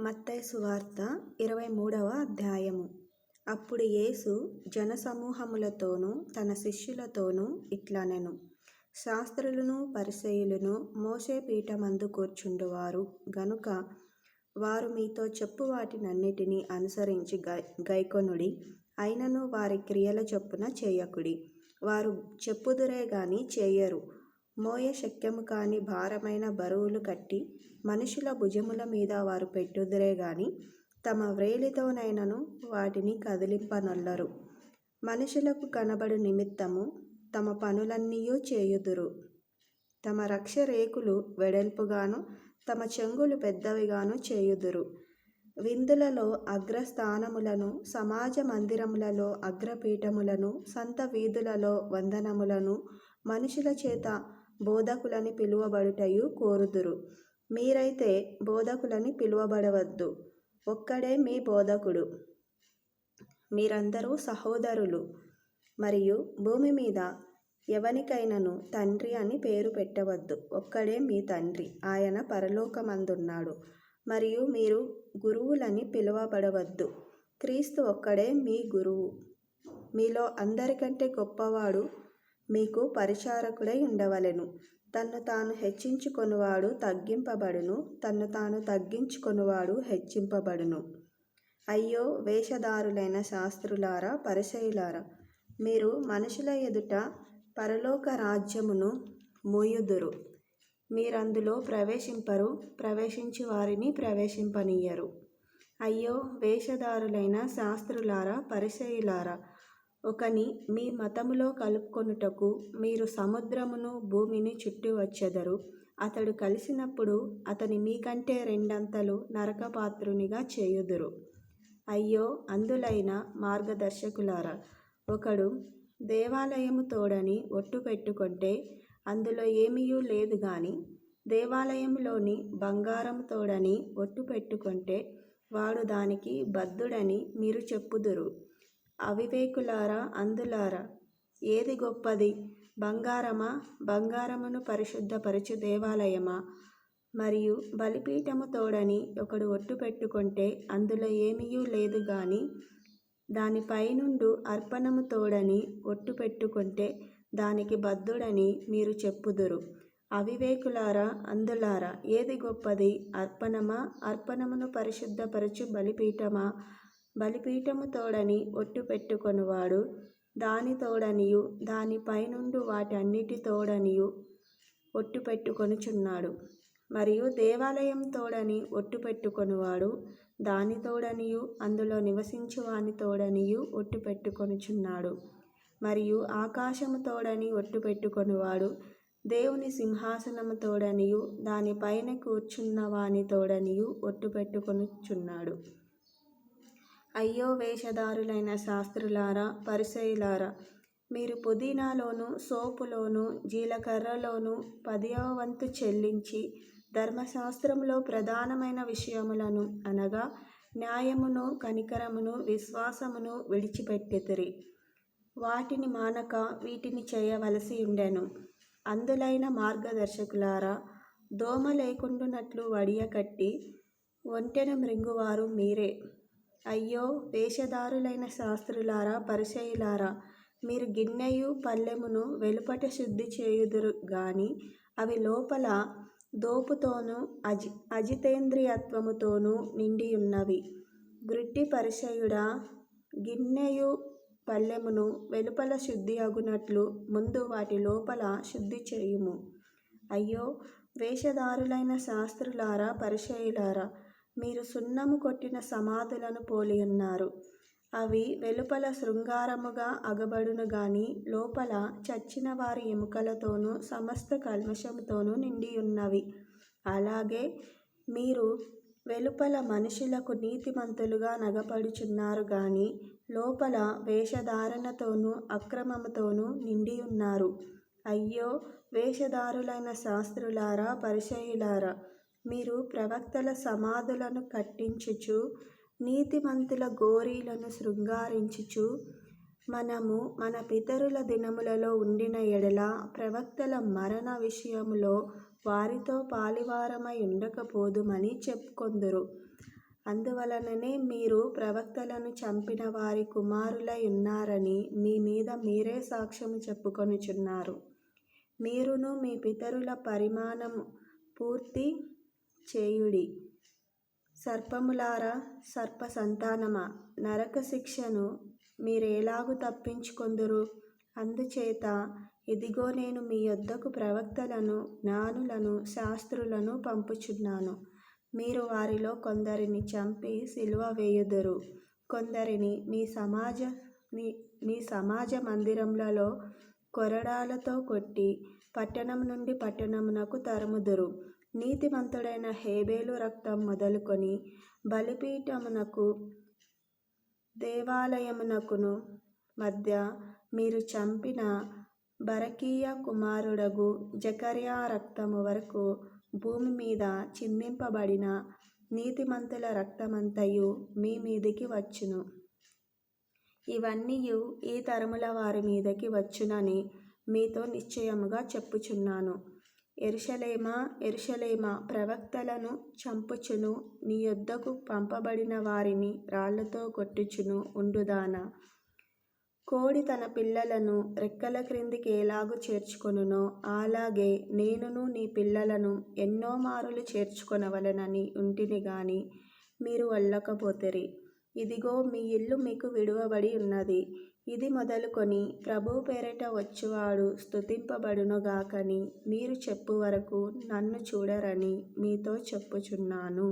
మత్తయి సువార్త ఇరవై మూడవ అధ్యాయము. అప్పుడు యేసు జనసమూహములతోనూ తన శిష్యులతోనూ ఇట్లనెను. శాస్త్రులను పరిసయులను మోసే పీఠమందు కూర్చుండువారు. గనుక వారు మీతో చెప్పు వాటినన్నిటినీ అనుసరించి గై గైకొనుడి. అయినను వారి క్రియల చొప్పున చేయకుడి. వారు చెప్పుదురే గాని చేయరు. మోయ శక్యము కాని భారమైన బరువులు కట్టి మనుషుల భుజముల మీద వారు పెట్టుదురే గాని తమ వ్రేలితోనైనను వాటిని కదిలింపనొల్లరు. మనుషులకు కనబడు నిమిత్తము తమ పనులన్నీయూ చేయుదురు. తమ రక్ష రేకులు వెడల్పుగాను తమ చెంగులు పెద్దవిగాను చేయుదురు. విందులలో అగ్రస్థానములను సమాజ మందిరములలో అగ్రపీఠములను సంత వీధులలో వందనములను మనుషుల చేత బోధకులని పిలువబడుటయు కోరుదురు. మీరైతే బోధకులని పిలువబడవద్దు. ఒక్కడే మీ బోధకుడు. మీరందరూ సహోదరులు. మరియు భూమి మీద ఎవనికైనను తండ్రి అని పేరు పెట్టవద్దు. ఒక్కడే మీ తండ్రి. ఆయన పరలోకమందున్నాడు. మరియు మీరు గురువులని పిలువబడవద్దు. క్రీస్తు ఒక్కడే మీ గురువు. మీలో అందరికంటే గొప్పవాడు మీకు పరిచారకుడై ఉండవలెను. తన్ను తాను హెచ్చించుకొనువాడు తగ్గింపబడును తన్ను తాను తగ్గించుకొనువాడు హెచ్చింపబడును. అయ్యో వేషధారులైన శాస్త్రులారా పరిచయులారా మీరు మనుషుల ఎదుట పరలోక రాజ్యమును మూయుదురు మీరందులో ప్రవేశింపరు ప్రవేశించి వారిని ప్రవేశింపనీయరు. అయ్యో వేషధారులైన శాస్త్రులారా పరిచయులారా ఒకని మీ మతములో కలుపుకొనుటకు మీరు సముద్రమును భూమిని చుట్టి వచ్చెదరు. అతడు కలిసినప్పుడు అతని మీకంటే రెండంతలు నరకపాత్రునిగా చేయుదురు. అయ్యో అందులైన మార్గదర్శకులారా! ఒకడు దేవాలయము తోడని ఒట్టు పెట్టుకుంటే అందులో ఏమీయూ లేదు గాని దేవాలయంలోని బంగారము తోడని ఒట్టు పెట్టుకుంటే వాడు దానికి బద్ధుడని మీరు చెప్పుదురు. అవివేకులారా అందులారా? ఏది గొప్పది? బంగారమా? బంగారమును పరిశుద్ధపరచు దేవాలయమా? మరియు బలిపీఠము తోడని ఒకడు ఒట్టు పెట్టుకుంటే అందులో ఏమీయూ లేదు గాని దానిపైనుండు అర్పణము తోడని ఒట్టు పెట్టుకుంటే దానికి బద్ధుడని మీరు చెప్పుదురు. అవివేకులారా అందులారా? ఏది గొప్పది? అర్పణమా? అర్పణమును పరిశుద్ధపరచు బలిపీఠమా? బలిపీఠము తోడని ఒట్టు పెట్టుకొనివాడు. దాని తోడనియు దాని పైనుండు వాటన్నిటి తోడనియు ఒట్టు పెట్టుకొనుచున్నాడు. మరియు దేవాలయం తోడని ఒట్టు పెట్టుకొనివాడు. దాని తోడనియు అందులో నివసించువాని తోడనియు ఒట్టు పెట్టుకొనుచున్నాడు. మరియు ఆకాశము తోడని ఒట్టు పెట్టుకొనివాడు. దేవుని సింహాసనము తోడనియు దానిపైన కూర్చున్న వాని తోడనియు ఒట్టు పెట్టుకొనుచున్నాడు. అయ్యో వేషధారులైన శాస్త్రులారా పరిసయులారా మీరు పుదీనాలోను సోపులోను జీలకర్రలోను పదివ వంతు చెల్లించి ధర్మశాస్త్రంలో ప్రధానమైన విషయములను అనగా న్యాయమును కనికరమును విశ్వాసమును విడిచిపెట్టెతురి. వాటిని మానక వీటిని చేయవలసి ఉండెను. అందులైన మార్గదర్శకులారా దోమ లేకుండునట్లు వడియకట్టి ఒంటెను మృంగువారు మీరే. అయ్యో వేషధారులైన శాస్త్రులారా పరిచయులారా! మీరు గిన్నెయు పల్లెమును వెలుపట శుద్ధి చేయుదురు గాని అవి లోపల దోపుతోనూ అజి అజితేంద్రియత్వముతోనూ నిండియున్నవి. గ్రిట్టి పరిచయుడా గిన్నెయు పల్లెమును వెలుపల శుద్ధి అగునట్లు ముందు వాటి లోపల శుద్ధి చేయుము. అయ్యో వేషధారులైన శాస్త్రులారా పరిచయులారా! మీరు సున్నము కొట్టిన సమాధులను పోలి ఉన్నారు. అవి వెలుపల శృంగారముగా అగబడును గాని లోపల చచ్చిన వారి ఎముకలతోనూ సమస్త కల్మషముతోనూ నిండియున్నవి అలాగే మీరు వెలుపల మనుషులకు నీతిమంతులుగా నగపడుచున్నారు గాని లోపల వేషధారణతోనూ అక్రమముతోనూ నిండి ఉన్నారు. అయ్యో వేషధారులైన శాస్త్రులారా పరిచయులారా! మీరు ప్రవక్తల సమాధులను కట్టించుచు నీతిమంతుల గోరీలను శృంగారించుచు మనము మన పితరుల దినములలో ఉండిన ఎడల ప్రవక్తల మరణ విషయములో వారితో పాలివారమై ఉండకపోదుమని చెప్పుకొందురు. అందువలననే మీరు ప్రవక్తలను చంపిన వారి కుమారులై ఉన్నారని మీ మీద మీరే సాక్ష్యము చెప్పుకొనుచున్నారు. మీరును మీ పితరుల పరిమాణము పూర్తి చేయుడి. సర్పములారా సర్ప సంతానమా నరక శిక్షను మీరేలాగు తప్పించుకొందురు? అందుచేత ఇదిగో నేను మీ యొద్దకు ప్రవక్తలను జ్ఞానులను శాస్త్రులను పంపుచున్నాను. మీరు వారిలో కొందరిని చంపి సిలువ వేయుదురు. కొందరిని మీ సమాజ మీ మీ సమాజ మందిరములలో కొరడాలతో కొట్టి పట్టణం నుండి పట్టణమునకు తరుముదురు. నీతిమంతుడైన హేబేలు రక్తం మొదలుకొని బలిపీఠమునకు దేవాలయమునకును మధ్య మీరు చంపిన బరకీయ కుమారుడగు జకర్యా రక్తము వరకు భూమి మీద చిందింపబడిన నీతిమంతుల రక్తమంతయు మీ మీదికి వచ్చును. ఇవన్నీయు ఈ తరముల వారి మీదకి వచ్చునని మీతో నిశ్చయముగా చెప్పుచున్నాను. ఎరుషలేమా ఎరుషలేమా ప్రవక్తలను చంపుచును నీ యొద్దకు పంపబడిన వారిని రాళ్ళతో కొట్టుచును ఉండుదానా? కోడి తన పిల్లలను రెక్కల క్రిందికి ఎలాగు చేర్చుకొనునో అలాగే నేనును నీ పిల్లలను ఎన్నో మారులు చేర్చుకొనవలెనని ఉంటిని గాని మీరు వెళ్ళకపోతేరి ఇదిగో మీ ఇల్లు మీకు విడువబడి ఉన్నది. ఇది మొదలుకొని ప్రభు పేరిట వచ్చువాడు స్థుతింపబడునుగాకని మీరు చెప్పు వరకు నన్ను చూడరని మీతో చెప్పుచున్నాను.